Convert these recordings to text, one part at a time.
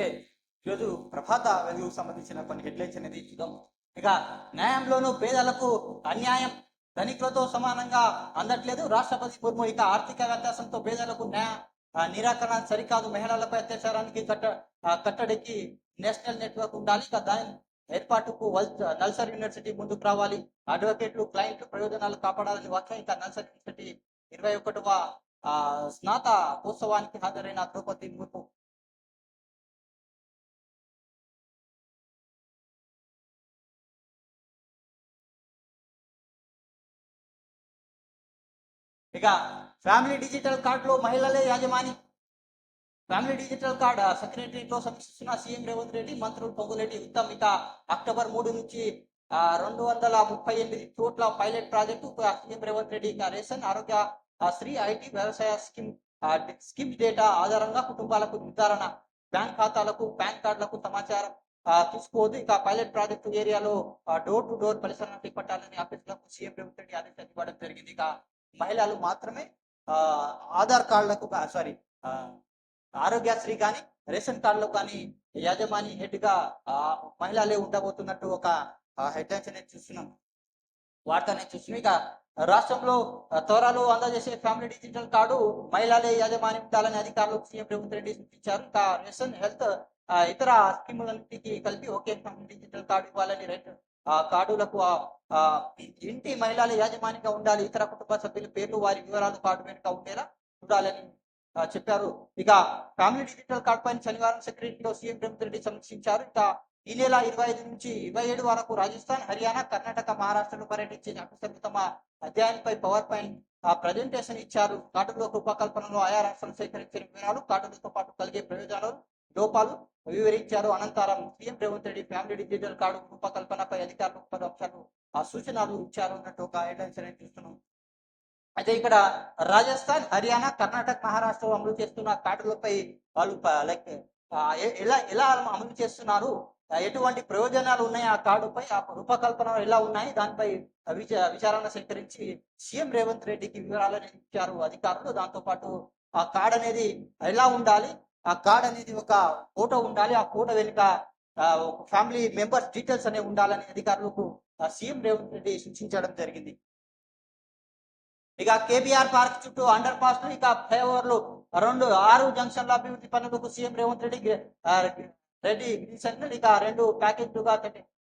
Okay ఈరోజు ప్రభాత వెలుగుకు సంబంధించిన కొన్ని హెడ్లైన్స్ అనేది చూద్దాం. ఇక న్యాయంలోనూ పేదలకు అన్యాయం ధనికులతో సమానంగా అందట్లేదు. రాష్ట్రపతి ముర్ము ఇక ఆర్థిక వ్యత్యాసంతో పేదలకు న్యాయ నిరాకరణ సరికాదు. మహిళలపై అత్యాచారానికి కట్ట కట్టడికి నేషనల్ నెట్వర్క్ ఉండాలి. ఇక దాని ఏర్పాటుకు నల్సర్ యూనివర్సిటీ ముందుకు రావాలి. అడ్వకేట్లు క్లయింట్లు ప్రయోజనాలు కాపాడాలని వాక్యం ఇక నల్సర్ యూనివర్సిటీ ఇరవై ఒకటవ స్నాత ఉత్సవానికి హాజరైన ద్రౌపది ముర్ము ఇక ఫ్యామిలీ డిజిటల్ కార్డులో మహిళలే యాజమాని. ఫ్యామిలీ డిజిటల్ కార్డ్ సెక్రటరీతో సమీక్షిస్తున్న సీఎం రేవంత్ రెడ్డి మంత్రులు పొంగులేటి ఉత్తమ్ ఇక అక్టోబర్ మూడు నుంచి రెండు వందల ముప్పై ఎనిమిది చోట్ల pilot project CM Revanth Reddy ఇక రేషన్ ఆరోగ్య శ్రీ ఐటీ వ్యవసాయ స్కీమ్ ఆ, స్కీమ్ డేటా ఆధారంగా కుటుంబాలకు నిర్ధారణ బ్యాంక్ ఖాతాలకు పాన్ కార్డులకు సమాచారం తీసుకోవద్దు ఇక పైలట్ ప్రాజెక్టు ఏరియాలో డోర్ టు డోర్ పరిశీలన చేపట్టాలని ఆఫీసులకు సీఎం రేవంత్ రెడ్డి ఆదేశాలు ఇవ్వడం జరిగింది. ఇక మహిళలు మాత్రమే ఆధార్ కార్డులకు సారీ ఆరోగ్యశ్రీ కానీ రేషన్ కార్డులకు కానీ యాజమాని హెడ్గా మహిళలే ఉండబోతున్నట్టు ఒక హెడ్లైన్స్ నేను చూస్తున్నాం. వార్త నేను చూస్తున్నాం. ఇక రాష్ట్రంలో త్వరలో అందజేసే ఫ్యామిలీ డిజిటల్ కార్డు మహిళలే యాజమాని ఉండాలని అధికారులు సీఎం రేవంత్ రెడ్డి సూచించారు. ఇక రేషన్ హెల్త్ ఇతర స్కీములన్నిటికీ కలిపి ఒకే ఫ్యామిలీ డిజిటల్ కార్డు ఇవ్వాలని రైట్ ఆ కార్డులకు ఆ, ఇంటి మహిళల యాజమానిగా ఉండాలి. ఇతర కుటుంబ సభ్యుల పేర్లు వారి వివరాలు కార్డు వెనుక ఉండేలా చూడాలని చెప్పారు. ఇక ఫ్యామిలీ డిజిటల్ కార్డ్ పైన శనివారం సెక్రటరీలో సీఎం రేవంత్ రెడ్డి సమీక్షించారు. ఇక ఈ నెల ఇరవై ఐదు నుంచి ఇరవై ఏడు వరకు రాజస్థాన్ హర్యానా కర్ణాటక మహారాష్ట్రలో పర్యటించిన ఆఫీసర్లు తమ అధ్యాయంపై పవర్ పాయింట్ ఆ ప్రజెంటేషన్ ఇచ్చారు. కార్డులో రూపకల్పనలో ఆయా రాష్ట్రాలు సేకరించిన వివరాలు కార్డులతో పాటు కలిగే ప్రయోజనాలు లోపాలు వివరించారు. అనంతరం CM Revanth Reddy family digital card రూపకల్పనపై అధికారులకు పలు అంశాలు ఆ సూచనలు ఇచ్చారు అన్నట్టు ఒక హెడ్లైన్స్ అనేది చూస్తున్నాం. అయితే ఇక్కడ రాజస్థాన్ హర్యానా కర్ణాటక మహారాష్ట్ర అమలు చేస్తున్న కార్డులపై వాళ్ళు లైక్ ఎలా ఎలా అమలు చేస్తున్నారు? ఎటువంటి ప్రయోజనాలు ఉన్నాయి ఆ కార్డుపై? ఆ రూపకల్పన ఎలా ఉన్నాయి? దానిపై విచ- విచారణ సేకరించి సీఎం రేవంత్ రెడ్డికి వివరాలు ఇచ్చారు అధికారులు. దాంతో పాటు ఆ కార్డు అనేది ఎలా ఉండాలి? ఆ కార్డ్ అనేది ఒక ఫోటో ఉండాలి. ఆ ఫోటో వెనుక ఫ్యామిలీ మెంబర్స్ డీటెయిల్స్ అనేవి ఉండాలని అధికారులకు సీఎం రేవంత్ రెడ్డి సూచించడం జరిగింది. ఇక కేబీఆర్ పార్క్ చుట్టూ అండర్ పాస్ ఇక ఫ్లైఓవర్లు రెండు ఆరు జంక్షన్ల అభివృద్ధి పనులకు సీఎం రేవంత్ రెడ్డి రెడ్డి గ్రీన్ ఇక రెండు ప్యాకేజ్లుగా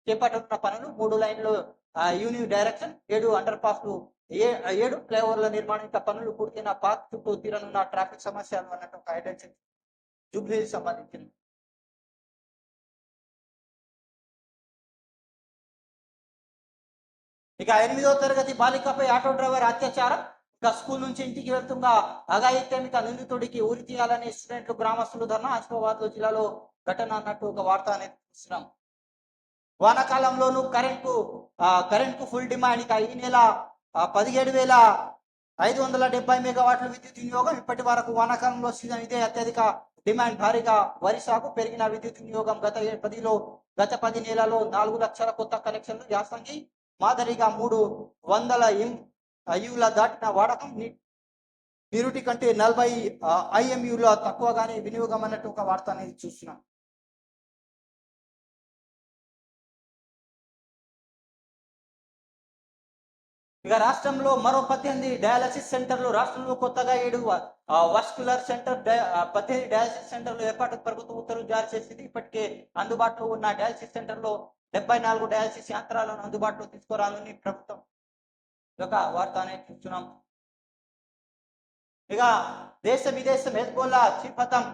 చేప- పనులు మూడు లైన్లు ఆ, యూనివ్ డైరెక్షన్ ఏడు అండర్ పాస్లు ఏ ఏడు ఫ్లైఓవర్ల నిర్మాణం పనులు పూర్తయిన పార్క్ చుట్టూ తీరనున్న ట్రాఫిక్ సమస్యలు అన్నట్టు ఒక హైలైట్స్ జూబ్లీ సంబంధించింది ఇక ఎనిమిదో తరగతి బాలికపై ఆటో డ్రైవర్ అత్యాచారం. ఇక స్కూల్ నుంచి ఇంటికి వెళ్తున్న అఘాయిత్యం నిందితుడికి ఉరి తీయాలని స్టూడెంట్లు గ్రామస్తులు ధర్నా ఆసిఫాబాద్ జిల్లాలో ఘటన అన్నట్టు ఒక వార్త అనేది చూస్తున్నాం వానాకాలంలోనూ కరెంటు కరెంటు ఫుల్ డిమాండ్. ఇక ఈ నెల పదిహేడు వేల ఐదు వందల డెబ్బై మెగావాట్ల విద్యుత్ వినియోగం. ఇప్పటి వరకు వానాకాలంలో సీజన్ ఇదే అత్యధిక డిమాండ్ భారీగా వరి సాగు పెరిగిన విద్యుత్ వినియోగం గత పదిలో గత పది నెలలో నాలుగు లక్షల కొత్త కనెక్షన్లు యాసంగి మాదిరిగా మూడు వందల ఎం ఐయుల దాటిన వాడకం ని- నిరుటి కంటే నలభై ఐఎంయుల తక్కువగానే వినియోగం అన్నట్టు ఒక వార్త అనేది చూస్తున్నాం. ఇక రాష్ట్రంలో మరో పద్దెనిమిది డయాలసిస్ సెంటర్లు రాష్ట్రంలో కొత్తగా ఏడు వాస్కులర్ సెంటర్ పద్దెనిమిది డయాలసిస్ సెంటర్లు ఏర్పాటుకు ప్రభుత్వం ఉత్తర్వులు జారీ చేసింది. ఇప్పటికే అందుబాటులో ఉన్న డయాలసిస్ సెంటర్లో డెబ్బై నాలుగు డయాలసిస్ యంత్రాలను అందుబాటులో తీసుకురాలని ప్రభుత్వం ఒక వార్త అనేది చూస్తున్నాం. ఇక దేశ విదేశం హెజ్బోల్లా చిపతం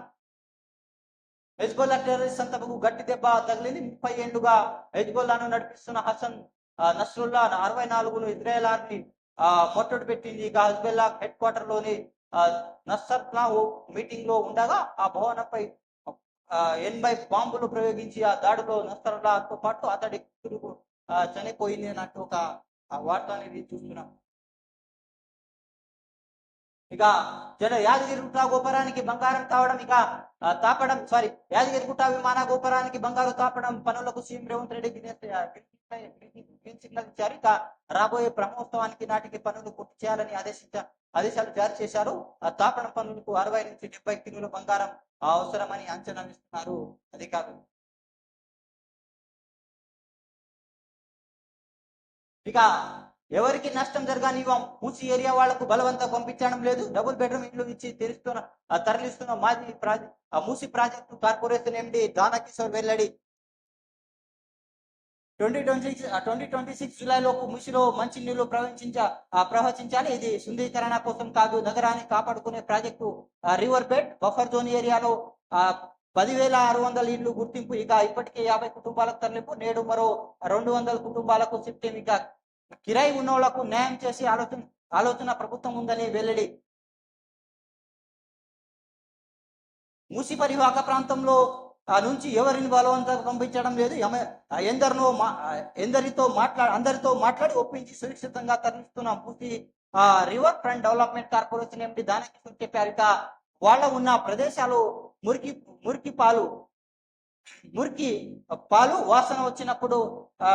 హెజ్బోల్లా టెర్రరిస్ట్ సంతకు గట్టి దెబ్బ తగిలింది. ముప్పై ఏళ్ళుగా హెజ్బోల్లాను నడిపిస్తున్న హసన్ నస్రుల్లా అరవై నాలుగును ఇజ్రాయెల్ ఆర్మీ ఆ, పెట్టింది. ఇక హెజ్బోల్లా హెడ్ క్వార్టర్లోని నస్సర్లా మీటింగ్లో ఉండగా ఆ భవనంపై ఎనభై బాంబులు ప్రయోగించి ఆ దాడిలో నస్సర్లాతో పాటు అతడి కూతురు చనిపోయింది అన్నట్టు ఒక వార్త అనేది చూస్తున్నాం. ఇక జన యాదగిరిగుట్ట గోపురానికి బంగారం తావడం ఇక తాపడం సారీ యాదగిరిగుట్ట విమాన గోపురానికి బంగారు తాపడం పనులకు CM Revanth Reddy green green ఇచ్చారు ఇక రాబోయే బ్రహ్మోత్సవానికి నాటికి పనులు పూర్తి చేయాలని ఆదేశించారు ఆదేశాలు జారీ చేశారు. ఆ తాపన పనులకు అరవై నుంచి డెబ్బై కిలోల బంగారం అవసరమని అంచనా వేస్తున్నారు అధికారులు. ఇక ఎవరికి నష్టం జరగాని మూసి ఏరియా వాళ్ళకు బలవంతం పంపించడం లేదు. డబుల్ బెడ్రూమ్ ఇండ్లు ఇచ్చి తెరుస్తున్న తరలిస్తున్న మాజీ project Musi project corporation MD Danakishore వెల్లడి twenty twenty twenty twenty six జూలైలోపు ముసిలో మంచి నీళ్ళు ప్రవహించ ప్రవహించాలి. ఇది శుద్ధీకరణ కోసం కాదు నగరాన్ని కాపాడుకునే project. River bed buffer zone ఏరియాలో పదివేల ఆరు వందల ఇళ్ళు గుర్తింపు ఇక ఇప్పటికే యాభై కుటుంబాలకు తరలింపు. నేడు మరో రెండు వందల కుటుంబాలకు సిఫ్టింగ్ ఇక కిరాయి ఉన్నోళ్ళకు న్యాయం చేసి ఆలోచన ఆలోచన ప్రభుత్వం ఉందని వెల్లడి. మూసి పరివాహక ప్రాంతంలో ఆ నుంచి ఎవరిని బలవంతంగా పంపించడం లేదు? ఎందరినో మా ఎందరితో మాట్లా అందరితో మాట్లాడి ఒప్పించి సురక్షితంగా తరలిస్తున్న. పూర్తి ఆ river front development corporation MP Danakishore చెప్పారు. ఇక వాళ్ళ ఉన్న ప్రదేశాలు మురికి మురికి పాలు మురికి పాలు వాసన వచ్చినప్పుడు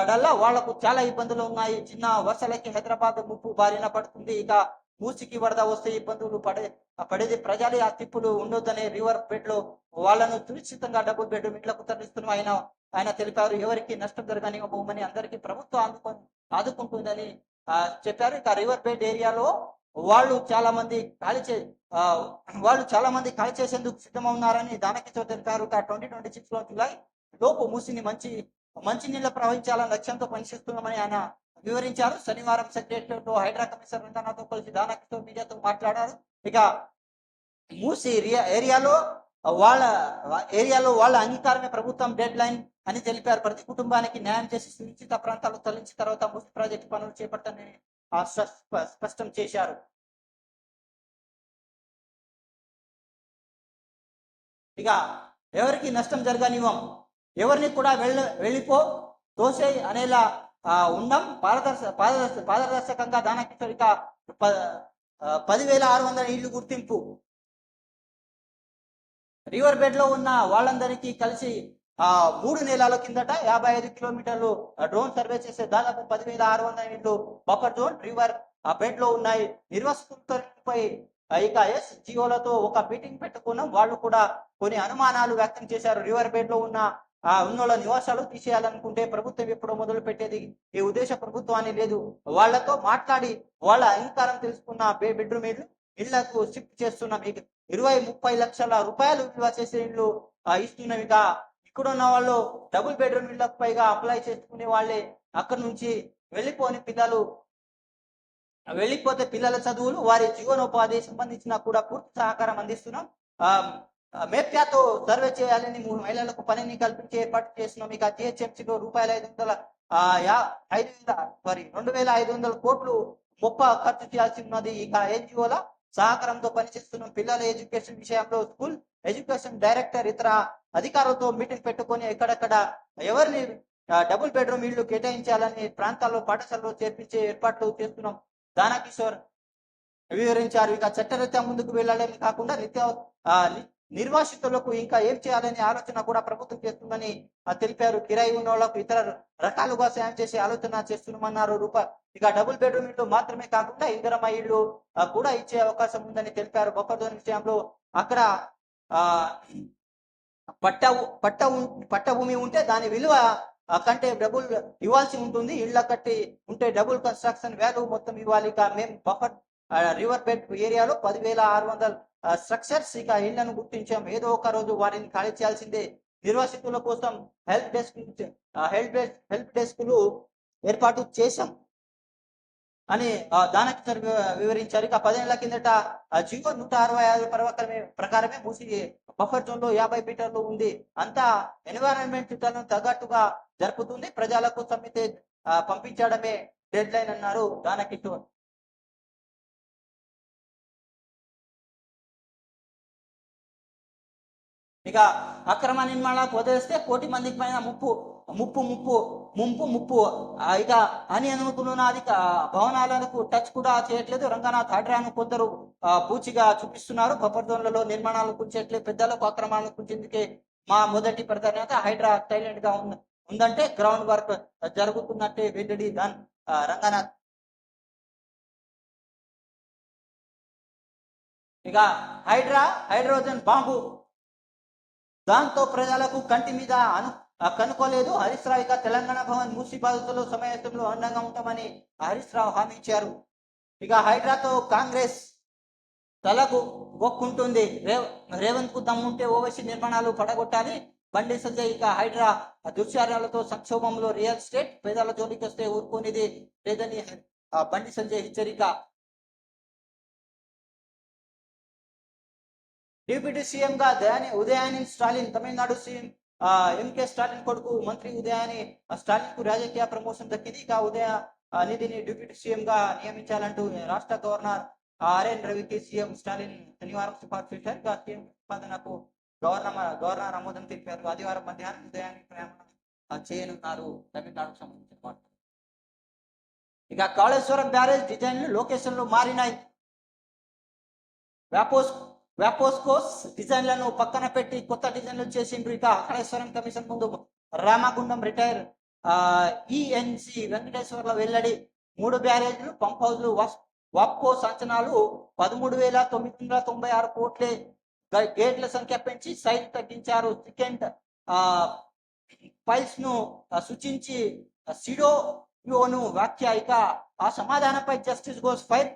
డల్లా వాళ్ళకు చాలా ఇబ్బందులు ఉన్నాయి. చిన్న వర్షాలకి హైదరాబాద్ ముప్పు బారిన పడుతుంది. ఇక మూసికి వరద వస్తే ఇబ్బందులు పడే పడేది ప్రజలు ఆ తిప్పులు ఉండొద్దనే రివర్ బెడ్లో వాళ్ళను సురక్షితంగా డబుల్ బెడ్ ఇంట్లకు తరలిస్తున్న ఆయన ఆయన తెలిపారు ఎవరికి నష్టం జరగని భూమని అందరికీ ప్రభుత్వం ఆదుకొని ఆదుకుంటుందని ఆ, చెప్పారు. ఇక రివర్ బెడ్ ఏరియాలో వాళ్ళు చాలా మంది ఖాళీ చే ఆ, వాళ్ళు చాలా మంది ఖాళీ చేసేందుకు సిద్ధమవున్నారని దానకితో తెలిపారు. ఇక ట్వంటీ ట్వంటీ సిక్స్లో జులై లోపు మూసిని మంచి మంచి నీళ్ళ ప్రవహించాలన్న లక్ష్యంతో పనిచేస్తున్నామని ఆయన వివరించారు. శనివారం సెక్రటరియట్లో హైడ్రా కమిషనర్ వెంకన్నతో కలిసి దానకిషోర్ మీడియాతో మాట్లాడారు. ఇక మూసి ఏరియా- ఏరియాలో వాళ్ళ ఏరియాలో వాళ్ళ అంగీకారమే ప్రభుత్వం డెడ్ లైన్ అని తెలిపారు. ప్రతి కుటుంబానికి న్యాయం చేసి సునిశ్చిత ప్రాంతాలు తరలించిన తర్వాత మూసి ప్రాజెక్టు పనులు చేపడతానని స్పష్టం చేశారు. ఇక ఎవరికి నష్టం జరగనివ్వం ఎవరిని కూడా వెళ్ళ వెళ్ళిపో దోసే అనేలా ఉన్నాం పారదర్శ పారదర్శ పారదర్శకంగా దానకిషోర్ పదివేల ఆరు వందల ఇళ్ళు గుర్తింపు. రివర్ బెడ్లో ఉన్న వాళ్ళందరికీ కలిసి ఆ మూడు నెలల కిందట యాభై ఐదు కిలోమీటర్లు డ్రోన్ సర్వే చేసే దాదాపు పదివేల ఆరు వందల ఇళ్ళు బఫర్ జోన్ రివర్ ఆ బెడ్లో ఉన్నాయి. నిర్వాసితులపై ఇక ఎస్ జియోలతో ఒక మీటింగ్ పెట్టుకున్నాం. వాళ్ళు కూడా కొన్ని అనుమానాలు వ్యక్తం చేశారు. రివర్ బెడ్లో ఉన్న ఆ ఉన్నోళ్ళ నివాసాలు తీసేయాలనుకుంటే ప్రభుత్వం ఎప్పుడో మొదలు పెట్టేది ఈ ఉద్దేశ ప్రభుత్వాన్ని లేదు. వాళ్ళతో మాట్లాడి వాళ్ళ అంగీకారం తెలుసుకున్న బే బెడ్రూమ్ ఇళ్ళు ఇళ్ళకు షిఫ్ట్ చేస్తున్నాం ఇక ఇరవై ముప్పై లక్షల రూపాయలు విలువ చేసే ఇల్లు ఆ, ఇస్తున్నాం ఇక ఇక్కడ ఉన్న వాళ్ళు డబుల్ బెడ్రూమ్ ఇళ్ళకు పైగా అప్లై చేసుకునే వాళ్ళే. అక్కడ నుంచి వెళ్ళిపోని పిల్లలు వెళ్ళిపోతే పిల్లల చదువులు వారి జీవనోపాధి సంబంధించిన కూడా పూర్తి సహకారం అందిస్తున్నాం. ఆ, మేప్యాతో సర్వే చేయాలని మూడు మహిళలకు పనిని కల్పించే ఏర్పాటు చేస్తున్నాం. ఇక జిహెచ్ఎంసీలో రూపాయల ఐదు వందల ఐదు వేల సారీ రెండు వేల ఐదు వందల కోట్లు ముప్ప ఖర్చు చేయాల్సి ఉన్నది. ఇక ఎన్జిఓల సహకారంతో పనిచేస్తున్నాం పిల్లల ఎడ్యుకేషన్ విషయంలో స్కూల్ ఎడ్యుకేషన్ డైరెక్టర్ ఇతర అధికారులతో మీటింగ్ పెట్టుకొని ఎక్కడెక్కడ ఎవరిని డబుల్ బెడ్రూమ్ ఇళ్ళు కేటాయించాలని ప్రాంతాల్లో పాఠశాలలో చేర్పించే ఏర్పాట్లు చేస్తున్నాం. దానకిషోర్ వివరించారు. ఇక చట్టరీత్యా ముందుకు వెళ్ళాలని కాకుండా నిత్య నిర్వాసితులకు ఇంకా ఏం చేయాలనే ఆలోచన కూడా ప్రభుత్వం చేస్తుందని తెలిపారు. కిరాయి ఉన్న వాళ్ళకు ఇతర రకాలుగా సాయం చేసే ఆలోచన చేస్తున్నామన్నారు. రూప ఇక డబుల్ బెడ్రూమ్ ఇల్లు మాత్రమే కాకుండా ఇందిరమ్మ ఇల్లు కూడా ఇచ్చే అవకాశం ఉందని తెలిపారు. బొక్కదోని విషయంలో అక్కడ ఆ పట్ట పట్ట పట్టభూమి పట్ట భూమి ఉంటే దాని విలువ కంటే డబుల్ ఇవ్వాల్సి ఉంటుంది. ఇళ్ళ కట్టి ఉంటే డబుల్ కన్స్ట్రక్షన్ వాల్యూ మొత్తం ఇవ్వాలి. ఇక మేము బఫర్ రివర్ బెడ్ ఏరియాలో పదివేల ఆరు వందల స్ట్రక్చర్స్ ఇక ఇళ్ళను గుర్తించాం. ఏదో ఒక రోజు వారిని ఖాళీ చేయాల్సిందే. నిర్వాసితుల కోసం help desk help desk help డెస్క్లు ఏర్పాటు చేశాం. అని దానకి దానకిషోర్ వివరించారు. ఇక పదేళ్ళ కిందట జియో నూట అరవై ఐదు ప్రకారమే ప్రకారమే మూసి బఫర్ జోన్లో యాభై మీటర్లు ఉంది. అంతా ఎన్విరాన్మెంట్ చట్టాలను తగ్గట్టుగా జరుపుతుంది. ప్రజలకు సమ్మితే పంపించడమే డెడ్ లైన్ అన్నారు దానకిషోర్. ఇక అక్రమ నిర్మాణాలకు వదిలేస్తే కోటి మందికి పైన ముప్పు ముప్పు ముప్పు ముంపు ముప్పు. ఇక అని అనుకున్న అది భవనాలకు టచ్ కూడా చేయట్లేదు. రంగనాథ్ హడ్రాను కొందరు పూచిగా చూపిస్తున్నారు. బఫర్ నిర్మాణాలు కూర్చోట్లేదు పెద్దలకు అక్రమాలను కూర్చేందుకే మా మొదటి ప్రాధాన్యత హైడ్రా సైలెంట్గా ఉంది ఉందంటే గ్రౌండ్ వర్క్ జరుగుతున్నట్టే వెల్లడి దాన్ రంగనాథ్. ఇక హైడ్రా హైడ్రోజన్ బాంబు దాంతో ప్రజలకు కంటి మీద అను కనుకోలేదు. హరీష్ రావు ఇక తెలంగాణ భవన్ మూసి బాధితులు సమావేశంలో అండంగా ఉంటామని హరీష్ రావు హామీ ఇచ్చారు. ఇక హైడ్రాతో కాంగ్రెస్ తలకు గొక్కుంటుంది రేవ్ రేవంత్కు దమ్ముంటే ఓవైసీ నిర్మాణాలు పడగొట్టాలి. బండి సంజయ్ ఇక హైడ్రా దుశ్చర్యాలతో సంక్షోభంలో రియల్ ఎస్టేట్ పేదల జోలికి వస్తే ఊరుకునేది లేదని బండి సంజయ్ హెచ్చరిక డిప్యూటీ సీఎంగా దయాని ఉదయాని స్టాలిన్ తమిళనాడు సీఎం ఎంకే స్టాలిన్ కొడుకు మంత్రి ఉదయాని స్టాలిన్కు రాజకీయ ప్రమోషన్ దక్కింది ఇక ఉదయ నిధిని డిప్యూటీ సీఎంగా నియమించాలంటూ రాష్ట్ర గవర్నర్ ఆర్ఎన్ రవికి సీఎం స్టాలిన్ శనివారం సిఫార్సు చేశారు. ఇక సీఎం ప్రతిపాదనకు గవర్నర్ గవర్నర్ ఆమోదం తెలిపారు. ఆదివారం మధ్యాహ్నం ఉదయాన్ని ప్రయాణం చేయనున్నారు తమిళనాడుకు సంబంధించిన వార్త ఇక కాళేశ్వరం బ్యారేజ్ డిజైన్లు లొకేషన్లు మారినాయి. వ్యాపోస్ వ్యాపోస్కోస్ డిజైన్లను పక్కన పెట్టి కొత్త డిజైన్లు చేసిండ్రు. ఇక అఖిలేశ్వరం కమిషన్ ముందు రామగుండం రిటైర్ ఈఎన్సి వెంకటేశ్వర్ల వెల్లడి మూడు బ్యారేజ్లు పంప్ హౌజ్లు వాప్కోస్ వాప్కో సంచనాలు పదమూడు వేల తొమ్మిది వందల తొంభై ఆరు కోట్లే గేట్ల సంఖ్య పెంచి సైజు తగ్గించారు. సెకండ్ ఫైల్స్ను సూచించి సూచించి సిడోను వ్యాఖ్య. ఇక ఆ సమాధానంపై జస్టిస్ గోస్ ఫైర్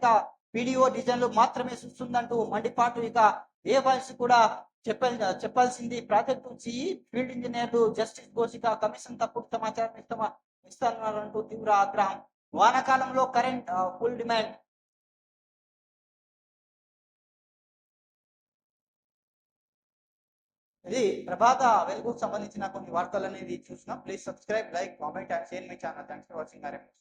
పీడిఓ డిజైన్లు మాత్రమే చూస్తుందంటూ మండిపాటు ఇక ఏ వాయిస్ కూడా చెప్పాలి చెప్పాల్సింది. ప్రాజెక్టు సిఈ ఫీల్డ్ ఇంజనీర్లు జస్టిస్ గోస్ కమిషన్ తప్పుడు సమాచారం ఇస్తామా ఇస్తున్నారంటూ తీవ్ర ఆగ్రహం. వానాకాలంలో కరెంట్ ఫుల్ డిమాండ్. ఇది ప్రభాత వెలుగుకు సంబంధించిన కొన్ని వార్తలు అనేది చూసినా. Please subscribe like comment and share my channel. Thanks for watching. RMS